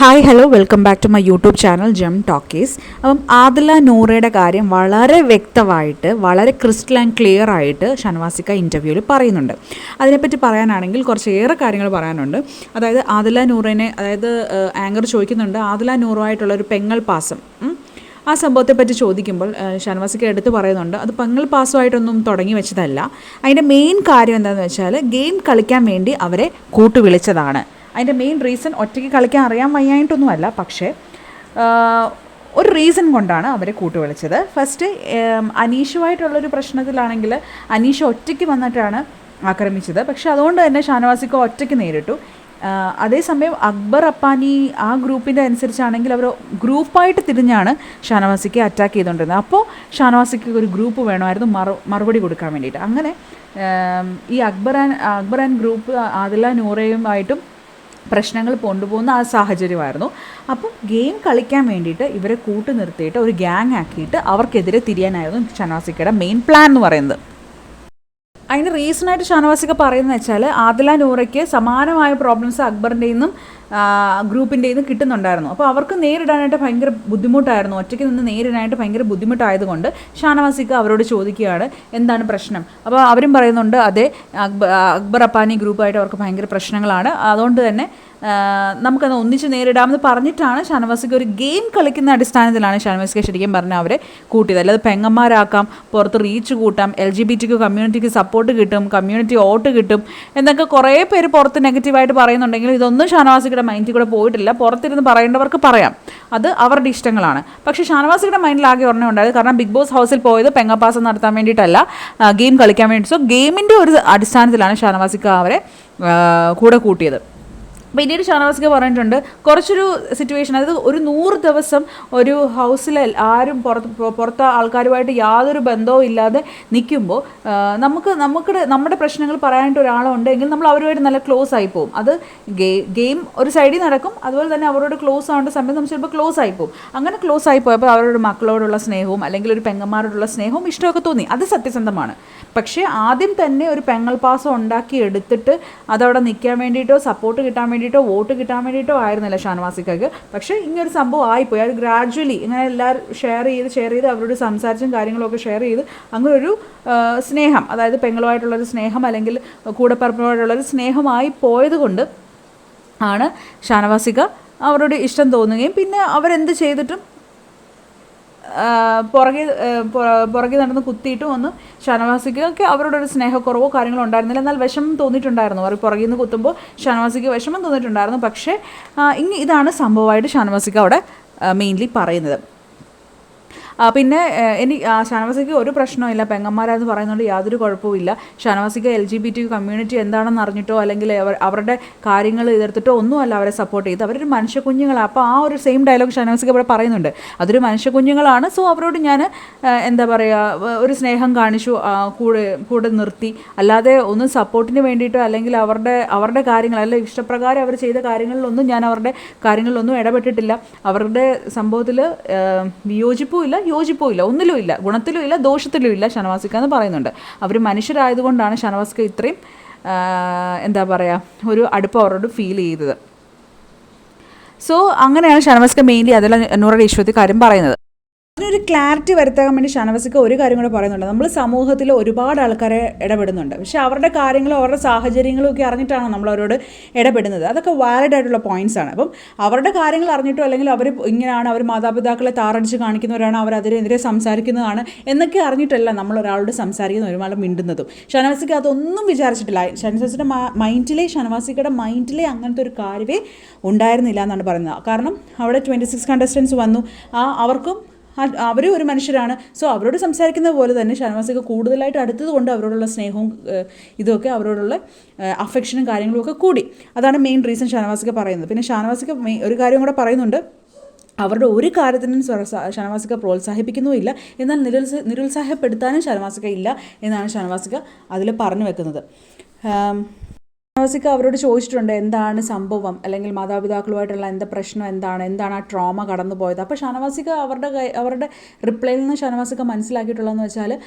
Hi hello welcome back to my YouTube channel Jam Talkies അപ്പം ആദില നൂറയുടെ കാര്യം വളരെ വ്യക്തമായിട്ട് വളരെ ക്രിസ്റ്റൽ ആൻഡ് ക്ലിയർ ആയിട്ട് ഷനവാസിക്ക ഇന്റർവ്യൂവിൽ പറയുന്നുണ്ട്. അതിനെപ്പറ്റി പറയാനാണെങ്കിൽ കുറച്ചേറെ കാര്യങ്ങൾ പറയാനുണ്ട്. അതായത് ആദില നൂറിനെ അതായത് ആങ്കർ ചോദിക്കുന്നുണ്ട് ആദില നൂറുമായിട്ടുള്ള ഒരു പെങ്ങൽ പാസം. ആ സംഭവത്തെപ്പറ്റി ചോദിക്കുമ്പോൾ ഷനവാസിക്ക് എടുത്ത് പറയുന്നുണ്ട് അത് പെങ്ങൽ പാസുമായിട്ടൊന്നും തുടങ്ങി വെച്ചതല്ല. അതിന്റെ മെയിൻ കാര്യം എന്താണെന്ന് വെച്ചാൽ ഗെയിം കളിക്കാൻ വേണ്ടി അവരെ കൂട്ടു വിളിച്ചതാണ് അതിന്റെ മെയിൻ റീസൺ ഒറ്റയ്ക്ക് കളിക്കാൻ അറിയാൻ വയ്യായിട്ടൊന്നുമല്ല പക്ഷേ ഒരു റീസൺ കൊണ്ടാണ് അവരെ കൂട്ടുവിളിച്ചത്. ഫസ്റ്റ് അനീഷുമായിട്ടുള്ളൊരു പ്രശ്നത്തിലാണെങ്കിൽ അനീഷ ഒറ്റയ്ക്ക് വന്നിട്ടാണ് ആക്രമിച്ചത്. പക്ഷേ അതുകൊണ്ട് തന്നെ ഷാനവാസിക്ക് ഒറ്റയ്ക്ക് നേരിട്ടു. അതേസമയം അക്ബർ അപ്പാനി ആ ഗ്രൂപ്പിന്റെ അനുസരിച്ചാണെങ്കിൽ അവർ ഗ്രൂപ്പായിട്ട് തിരിഞ്ഞാണ് ഷാനവാസിക്ക് അറ്റാക്ക് ചെയ്തുകൊണ്ടിരുന്നത്. അപ്പോൾ ഷാനവാസിക്ക് ഒരു ഗ്രൂപ്പ് വേണമായിരുന്നു മറു മറുപടി കൊടുക്കാൻ വേണ്ടിയിട്ട്. അങ്ങനെ ഈ Akbar and Akbar and group Adila നൂറയുമായിട്ടും പ്രശ്നങ്ങൾ കൊണ്ടുപോകുന്ന ആ സാഹചര്യമായിരുന്നു. അപ്പം ഗെയിം കളിക്കാൻ വേണ്ടിയിട്ട് ഇവരെ കൂട്ടു നിർത്തിയിട്ട് ഒരു ഗ്യാങ് ആക്കിയിട്ട് അവർക്കെതിരെ തിരിയാനായിരുന്നു ഷനാസിക്കയുടെ മെയിൻ പ്ലാൻ എന്ന് പറയുന്നത്. അതിന് റീസണായിട്ട് ഷാനവാസിക പറയുന്നത് വെച്ചാൽ ആദില നൂറയ്ക്ക് സമാനമായ പ്രോബ്ലംസ് അക്ബറിന്റെ നിന്നും ഗ്രൂപ്പിന്റെ ഇത് കിട്ടുന്നുണ്ടായിരുന്നു. അപ്പോൾ അവർക്ക് നേരിടാനായിട്ട് ഭയങ്കര ബുദ്ധിമുട്ടായിരുന്നു. ഒറ്റയ്ക്ക് നിന്ന് നേരിടാനായിട്ട് ഭയങ്കര ബുദ്ധിമുട്ടായതുകൊണ്ട് ഷാനവാസിക്ക് അവരോട് ചോദിക്കുകയാണ് എന്താണ് പ്രശ്നം? അപ്പോൾ അവരും പറയുന്നുണ്ട് അതെ അക്ബർ അക്ബർ അപ്പാനി ഗ്രൂപ്പായിട്ട് അവർക്ക് ഭയങ്കര പ്രശ്നങ്ങളാണ്. അതുകൊണ്ട് തന്നെ നമുക്കത് ഒന്നിച്ച് നേരിടാമെന്ന് പറഞ്ഞിട്ടാണ് ഷാനവാസിക്ക് ഒരു ഗെയിം കളിക്കുന്ന അടിസ്ഥാനത്തിലാണ് ഷാനവാസിക്ക് ശരിക്കും പറഞ്ഞാൽ അവരെ കൂട്ടിയത്. അല്ലാതെ പെങ്ങന്മാരാക്കാം പുറത്ത് റീച്ച് കൂട്ടാം എൽ ജി ബി ടിക്ക് കമ്മ്യൂണിറ്റിക്ക് സപ്പോർട്ട് കിട്ടും കമ്മ്യൂണിറ്റി വോട്ട് കിട്ടും എന്നൊക്കെ കുറേ പേര് പുറത്ത് നെഗറ്റീവായിട്ട് പറയുന്നുണ്ടെങ്കിലും ഇതൊന്നും ഷാനവാസിയുടെ മൈൻഡിൽ കൂടെ പോയിട്ടില്ല. പുറത്തിരുന്ന് പറയേണ്ടവർക്ക് പറയാം. അത് അവരുടെ ഇഷ്ടങ്ങളാണ്. പക്ഷേ ഷാനവാസിയുടെ മൈൻഡിൽ ആകെ ഒരെണ്ണം ഉണ്ടായത് കാരണം ബിഗ് ബോസ് ഹൗസിൽ പോയത് പെങ്ങപ്പാസം നടത്താൻ വേണ്ടിയിട്ടല്ല ഗെയിം കളിക്കാൻ വേണ്ടി. സോ ഗെയിമിന്റെ ഒരു അടിസ്ഥാനത്തിലാണ് ഷാനവാസിക്ക് അവരെ കൂടെ കൂട്ടിയത്. പിന്നീട് ഷാനവാസിക്ക് പറഞ്ഞിട്ടുണ്ട് കുറച്ചൊരു സിറ്റുവേഷൻ അതായത് ഒരു നൂറ് ദിവസം ഒരു ഹൗസിൽ ആരും പുറത്ത് പുറത്ത് ആൾക്കാരുമായിട്ട് യാതൊരു ബന്ധവും ഇല്ലാതെ നിൽക്കുമ്പോൾ നമുക്ക് നമുക്ക് നമ്മുടെ പ്രശ്നങ്ങൾ പറയാനായിട്ട് ഒരാളുണ്ട് എങ്കിൽ നമ്മൾ അവരുമായിട്ട് നല്ല ക്ലോസ് ആയി പോകും അത് ഗെയിം ഒരു സൈഡിൽ നടക്കും അതുപോലെ തന്നെ അവരോട് ക്ലോസ് ആവേണ്ട സമയത്ത് നമ്മൾ ചിലപ്പോൾ ക്ലോസ് ആയി പോകും അങ്ങനെ ക്ലോസ് ആയി പോയപ്പോൾ അവരുടെ മക്കളോടുള്ള സ്നേഹവും അല്ലെങ്കിൽ ഒരു പെങ്ങന്മാരോടുള്ള സ്നേഹവും ഇഷ്ടമൊക്കെ തോന്നി. അത് സത്യസന്ധമാണ്. പക്ഷേ ആദ്യം തന്നെ ഒരു പെങ്ങൾ പാസം ഉണ്ടാക്കി എടുത്തിട്ട് അതവിടെ നിൽക്കാൻ വേണ്ടിയിട്ടോ സപ്പോർട്ട് കിട്ടാൻ വേണ്ടിയിട്ടോ വോട്ട് കിട്ടാൻ വേണ്ടിയിട്ടോ ആയിരുന്നില്ല ഷാനവാസിക്കക്ക്. പക്ഷേ ഇങ്ങനൊരു സംഭവം ആയിപ്പോയി. അത് ഗ്രാജ്വലി ഇങ്ങനെ എല്ലാവരും ഷെയർ ചെയ്ത് ഷെയർ ചെയ്ത് അവരോട് സംസാരിച്ചും കാര്യങ്ങളൊക്കെ ഷെയർ ചെയ്ത് അങ്ങനെ ഒരു സ്നേഹം അതായത് പെങ്ങളുമായിട്ടുള്ളൊരു സ്നേഹം അല്ലെങ്കിൽ കൂടപ്പറപ്പിനോടുള്ളൊരു സ്നേഹമായി പോയത് കൊണ്ട് ആണ് ഷാനവാസിക അവരോട് ഇഷ്ടം തോന്നുകയും പിന്നെ അവരെന്ത് ചെയ്തിട്ടും പുറകെ പുറകെ നടന്ന് കുത്തിയിട്ടും ഒന്ന് ഷാനവാസിക്കൊക്കെ അവരോടൊരു സ്നേഹക്കുറവോ കാര്യങ്ങളോ ഉണ്ടായിരുന്നില്ല. എന്നാൽ വിഷമം തോന്നിയിട്ടുണ്ടായിരുന്നു. അവർ പുറകിൽ നിന്ന് കുത്തുമ്പോൾ ഷാനവാസിക്ക് വിഷമം തോന്നിയിട്ടുണ്ടായിരുന്നു. പക്ഷേ ഇനി ഇതാണ് സംഭവമായിട്ട് ഷാനവാസിക്ക് അവിടെ മെയിൻലി പറയുന്നത്. പിന്നെ എനി ഷാനവാസിക്ക് ഒരു പ്രശ്നമില്ല പെങ്ങന്മാരെന്ന് പറയുന്നതുകൊണ്ട് യാതൊരു കുഴപ്പമില്ല ഷാനവാസിക്ക് L G B T community എന്താണെന്ന് അറിഞ്ഞിട്ടോ അല്ലെങ്കിൽ അവരുടെ കാര്യങ്ങൾ എതിർത്തിട്ടോ ഒന്നുമല്ല അവരെ സപ്പോർട്ട് ചെയ്ത്. അവരൊരു മനുഷ്യ കുഞ്ഞുങ്ങളാണ് അപ്പോൾ ആ ഒരു സെയിം ഡയലോഗ് ഷാനവാസിക്ക് ഇവിടെ പറയുന്നുണ്ട്. അതൊരു മനുഷ്യ കുഞ്ഞുങ്ങളാണ് സോ അവരോട് ഞാൻ എന്താ പറയുക ഒരു സ്നേഹം കാണിച്ചു കൂടെ കൂടെ നിർത്തി. അല്ലാതെ ഒന്നും സപ്പോർട്ടിന് വേണ്ടിയിട്ടോ അല്ലെങ്കിൽ അവരുടെ അവരുടെ കാര്യങ്ങൾ അല്ല ഇഷ്ടപ്രകാരം അവർ ചെയ്ത കാര്യങ്ങളിലൊന്നും ഞാൻ അവരുടെ കാര്യങ്ങളിലൊന്നും ഇടപെട്ടിട്ടില്ല. അവരുടെ സംഭവത്തിൽ വിയോജിപ്പും ഇല്ല യോജിപ്പും ഇല്ല ഒന്നിലും ഇല്ല ഗുണത്തിലും ഇല്ല ദോഷത്തിലും ഇല്ല ഷനവാസിക്ക എന്ന് പറയുന്നുണ്ട്. അവർ മനുഷ്യരായതുകൊണ്ടാണ് ഷനവാസിക്ക ഇത്രയും എന്താ പറയുക ഒരു അടുപ്പം അവരോട് ഫീൽ ചെയ്തത്. സോ അങ്ങനെയാണ് ഷനവാസിക്ക മെയിൻലി അതിൽ നൂറടി ഈശ്വരത്തിൽ കാര്യം പറയുന്നത്. അതിനൊരു ക്ലാരിറ്റി വരുത്താൻ വേണ്ടി ഷാനവാസിക്ക് ഒരു കാര്യം കൂടെ പറയുന്നുണ്ട്. നമ്മൾ സമൂഹത്തിൽ ഒരുപാട് ആൾക്കാരെ ഇടപെടുന്നുണ്ട്. പക്ഷെ അവരുടെ കാര്യങ്ങളും അവരുടെ സാഹചര്യങ്ങളും ഒക്കെ അറിഞ്ഞിട്ടാണ് നമ്മൾ അവരോട് ഇടപെടുന്നത്. അതൊക്കെ വാലിഡ് ആയിട്ടുള്ള പോയിന്റ്സ് ആണ്. അപ്പം അവരുടെ കാര്യങ്ങൾ അറിഞ്ഞിട്ടോ അല്ലെങ്കിൽ അവർ ഇങ്ങനെയാണ് അവർ മാതാപിതാക്കളെ താറടിച്ച് കാണിക്കുന്നവരാണ് അവർ അതിനെതിരെ സംസാരിക്കുന്നതാണ് എന്നൊക്കെ അറിഞ്ഞിട്ടല്ല നമ്മൾ ഒരാളോട് സംസാരിക്കുന്ന ഒരുപാട് മിണ്ടുന്നതും. ഷാനവാസിക്ക് അതൊന്നും വിചാരിച്ചിട്ടില്ല. ഷാനവാസിയുടെ മൈൻഡിലെ ഷാനവാസിക്കയുടെ മൈൻഡിലെ അങ്ങനത്തെ ഒരു കാര്യമേ ഉണ്ടായിരുന്നില്ല എന്നാണ് പറയുന്നത്. കാരണം അവിടെ ട്വന്റി സിക്സ് കണ്ടസ്റ്റൻസ് വന്നു. ആ അവർക്കും അവർ ഒരു മനുഷ്യരാണ്. സോ അവരോട് സംസാരിക്കുന്നത് പോലെ തന്നെ ഷാനവാസിക്ക് കൂടുതലായിട്ട് അടുത്തത് കൊണ്ട് അവരോടുള്ള സ്നേഹവും ഇതൊക്കെ അവരോടുള്ള അഫെക്ഷനും കാര്യങ്ങളും ഒക്കെ കൂടി. അതാണ് മെയിൻ റീസൺ ഷാനവാസിക്ക് പറയുന്നത്. പിന്നെ ഷാനവാസിക്ക് ഒരു കാര്യം കൂടെ പറയുന്നുണ്ട്. അവരുടെ ഒരു കാര്യത്തിനും ഷാനവാസിക പ്രോത്സാഹിപ്പിക്കുന്നുമില്ല എന്നാൽ നിരുത്സ നിരുത്സാഹപ്പെടുത്താനും ഷാനവാസിക ഇല്ല എന്നാണ് ഷാനവാസിക അതിൽ പറഞ്ഞു വെക്കുന്നത്. ആം, അവരോട് ചോദിച്ചിട്ടുണ്ട് എന്താണ് സംഭവം? അല്ലെങ്കിൽ മാതാപിതാക്കളുമായിട്ടുള്ള എന്താ പ്രശ്നം? എന്താണ്? എന്താണ് ആ ട്രോമ കടന്നു പോയത്? അപ്പോൾ ഷാനവാസിക്ക് അവരുടെ കൈ- അവരുടെ റിപ്ലൈയിൽ നിന്ന് ഷാനവാസിക്ക് മനസ്സിലാക്കിയിട്ടുള്ളതെന്ന് വെച്ചാൽ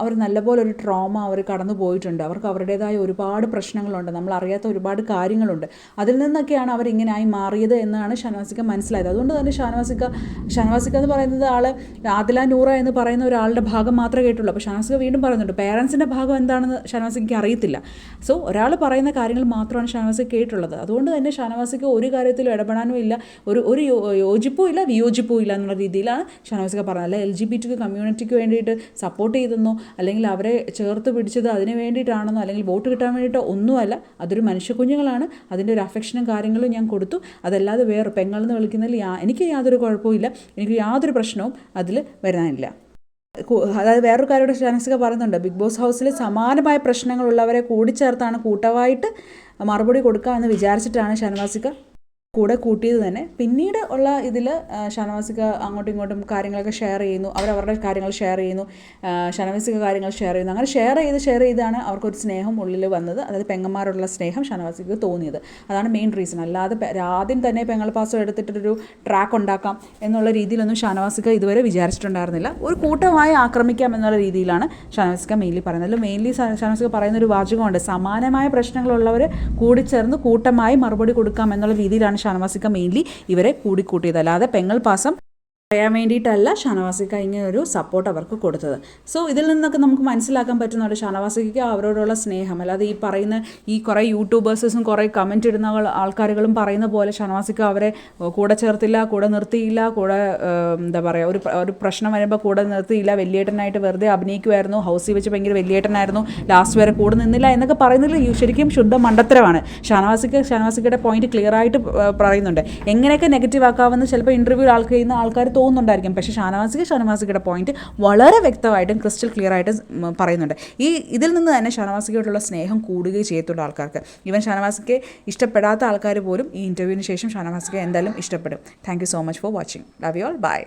അവർ നല്ലപോലെ ഒരു ട്രോമ അവർ കടന്നു പോയിട്ടുണ്ട്. അവർക്ക് അവരുടേതായ ഒരുപാട് പ്രശ്നങ്ങളുണ്ട്. നമ്മൾ അറിയാത്ത ഒരുപാട് കാര്യങ്ങളുണ്ട്. അതിൽ നിന്നൊക്കെയാണ് അവർ ഇങ്ങനെയായി മാറിയത് എന്നാണ് ഷാനവാസിക്ക് മനസ്സിലായത്. അതുകൊണ്ട് തന്നെ ഷാനവാസിക്ക ഷാനവാസിക്ക എന്ന് പറയുന്നത് ആൾ ആദില നൂറ എന്ന് പറയുന്ന ഒരാളുടെ ഭാഗം മാത്രമേ കേട്ടുള്ളൂ. അപ്പോൾ ഷാനവാസിക്ക വീണ്ടും പറയുന്നുണ്ട് പേരൻസിന്റെ ഭാഗം എന്താണെന്ന് ഷാനവാസിക്ക് അറിയത്തില്ല. സോ ഒരാൾ പറയുന്ന കാര്യങ്ങൾ മാത്രമാണ് ഷാനവാസി കേട്ടുള്ളത് അതുകൊണ്ട് തന്നെ ഷാനവാസിക്ക് ഒരു കാര്യത്തിലും ഇടപെടാനും ഇല്ല. ഒരു ഒരു യോജിപ്പോ ഇല്ല വിയോജിപ്പും ഇല്ല എന്നുള്ള രീതിയിലാണ് ഷാനവാസിക്ക് പറഞ്ഞത്. അല്ല എൽ ജി ബി ടി കമ്മ്യൂണിറ്റിക്ക് വേണ്ടിയിട്ട് സപ്പോർട്ട് ചെയ്തെന്നോ അല്ലെങ്കിൽ അവരെ ചേർത്ത് പിടിച്ചത് അതിന് വേണ്ടിയിട്ടാണെന്നോ അല്ലെങ്കിൽ വോട്ട് കിട്ടാൻ വേണ്ടിയിട്ടോ ഒന്നുമല്ല. അതൊരു മനുഷ്യ കുഞ്ഞുങ്ങളാണ് അതിന്റെ ഒരു അഫെക്ഷനും കാര്യങ്ങളും ഞാൻ കൊടുത്തു. അതല്ലാതെ വേറെ പെങ്ങളെന്ന് വിളിക്കുന്നതിൽ എനിക്ക് യാതൊരു കുഴപ്പമില്ല എനിക്ക് യാതൊരു പ്രശ്നവും അതിൽ വരാനില്ല. അതായത് വേറൊരു കാര്യം ഷാനസിക പറയുന്നുണ്ട് ബിഗ് ബോസ് ഹൗസിൽ സമാനമായ പ്രശ്നങ്ങളുള്ളവരെ കൂടിച്ചേർത്താണ് കൂട്ടമായിട്ട് മറുപടി കൊടുക്കുക കൊടുക്കാമെന്ന് വിചാരിച്ചിട്ടാണ് ഷാനവാസിക കൂടെ കൂട്ടിയത് തന്നെ. പിന്നീട് ഉള്ള ഇതിൽ ഷാനവാസിക അങ്ങോട്ടും ഇങ്ങോട്ടും കാര്യങ്ങളൊക്കെ ഷെയർ ചെയ്യുന്നു. അവരവരുടെ കാര്യങ്ങൾ ഷെയർ ചെയ്യുന്നു. ഷാനവാസിക കാര്യങ്ങൾ ഷെയർ ചെയ്യുന്നു. അങ്ങനെ ഷെയർ ചെയ്ത് ഷെയർ ചെയ്താണ് അവർക്കൊരു സ്നേഹം ഉള്ളിൽ വന്നത്. അതായത് പെങ്ങന്മാരോടുള്ള സ്നേഹം ഷാനവാസിക്ക് തോന്നിയത്. അതാണ് മെയിൻ റീസൺ അല്ലാതെ ആദ്യം തന്നെ പെങ്ങൾ പാസം എടുത്തിട്ടൊരു ട്രാക്ക് ഉണ്ടാക്കാം എന്നുള്ള രീതിയിലൊന്നും ഷാനവാസിക ഇതുവരെ വിചാരിച്ചിട്ടുണ്ടായിരുന്നില്ല. ഒരു കൂട്ടമായി ആക്രമിക്കാം എന്നുള്ള രീതിയിലാണ് ഷാനവാസിക മെയിൻലി പറയുന്നത്. അതിൽ മെയിൻലി ഷാനവാസിക പറയുന്ന ഒരു വാചകമുണ്ട്. സമാനമായ പ്രശ്നങ്ങളുള്ളവർ കൂടിച്ചേർന്ന് കൂട്ടമായി മറുപടി കൊടുക്കാം എന്നുള്ള രീതിയിലാണ് ഷാനവാസിക മെയിൻലി ഇവരെ കൂടിക്കൂട്ടിയത്. അല്ലാതെ പെങ്ങൾ പാസം പറയാൻ വേണ്ടിയിട്ടല്ല ഷാനവാസിക്ക് ഇങ്ങനെ ഒരു സപ്പോർട്ട് അവർക്ക് കൊടുത്തത്. സോ ഇതിൽ നിന്നൊക്കെ നമുക്ക് മനസ്സിലാക്കാൻ പറ്റുന്നുണ്ട് ഷാനവാസിക്ക് അവരോടുള്ള സ്നേഹം അല്ലാതെ ഈ പറയുന്ന ഈ കുറേ യൂട്യൂബേഴ്സും കുറേ കമന്റ് ഇടുന്ന ആൾക്കാരുകളും പറയുന്ന പോലെ ഷാനവാസിക്ക് അവരെ കൂടെ ചേർത്തില്ല കൂടെ നിർത്തിയില്ല കൂടെ എന്താ പറയുക ഒരു ഒരു പ്രശ്നം വരുമ്പോൾ കൂടെ നിർത്തിയില്ല വലിയേട്ടനായിട്ട് വെറുതെ അഭിനയിക്കുമായിരുന്നു ഹൗസിൽ വെച്ച് ഭയങ്കര വലിയേട്ടനായിരുന്നു ലാസ്റ്റ് വരെ കൂടെ നിന്നില്ല എന്നൊക്കെ പറയുന്നതിൽ ശരിക്കും ശുദ്ധ മണ്ടത്തരമാണ്. ഷാനവാസിക്ക് ഷാനവാസിക്കയുടെ പോയിന്റ് ക്ലിയർ ആയിട്ട് പറയുന്നുണ്ട്. എങ്ങനെയൊക്കെ നെഗറ്റീവ് ആക്കാമെന്ന് ചിലപ്പോൾ ഇന്റർവ്യൂ ആൾക്ക് ചെയ്യുന്ന ആൾക്കാർ തോന്നുന്നുണ്ടായിരിക്കും. പക്ഷേ ഷാനവാസിക ഷാനവാസികയുടെ പോയിന്റ് വളരെ വ്യക്തമായിട്ടും ക്രിസ്റ്റൽ ക്ലിയർ ആയിട്ട് പറയുന്നുണ്ട്. ഈ ഇതിൽ നിന്ന് തന്നെ ഷാനവാസികയോടുള്ള സ്നേഹം കൂടുകയും ചെയ്യത്തുള്ളൂ ആൾക്കാർക്ക്. ഇവൻ ഷാനവാസിക്ക് ഇഷ്ടപ്പെടാത്ത ആൾക്കാർ പോലും ഈ ഇന്റർവ്യൂവിന് ശേഷം ഷാനവാസിക എന്തായാലും ഇഷ്ടപ്പെടും. Thank so much for watching love you all bye